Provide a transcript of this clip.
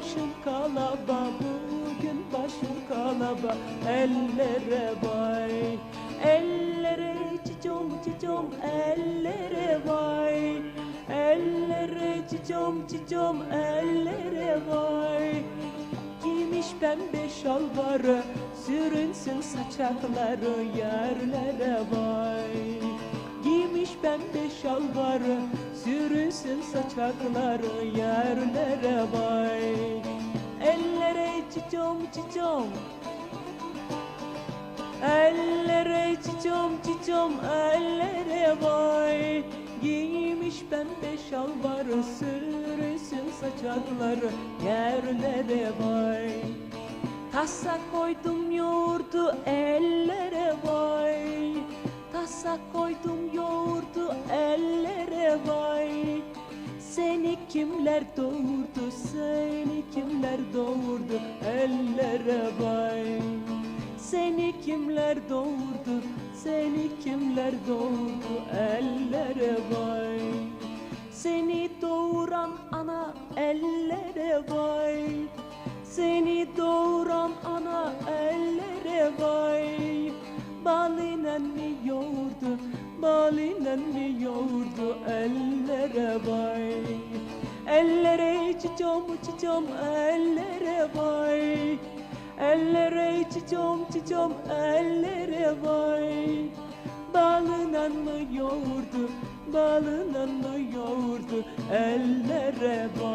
başım kalaba bugün başım kalaba. Ellere vay ellere çicom çicom ellere vay. Ellere çicom çicom ellere vay. Giymiş pembe şalvarı Sürünsün saçakları yerlere vay. Giymiş pembe şalvarı Sürünsün saçakları yerlere Ellere çicom çicom Ellere çicom çicom ellere vay Giymiş pembe şalvarı sürünsün saçakları yerlere vay Tasa koydum yoğurdu ellere kimler doğurdu seni kimler doğurdu ellere vay. Seni kimler doğurdu, seni kimler doğurdu ellere vay. Seni doğuran ana ellere vay. Seni doğuran ana ellere vay. Balinen mi yoğurdu, balinen mi yoğurdu ellere vay Ellere çiçom çiçom ellere vay. Ellere çiçom çiçom ellere vay. Balından mı yoğurdu, balından mı yoğurdu ellere vay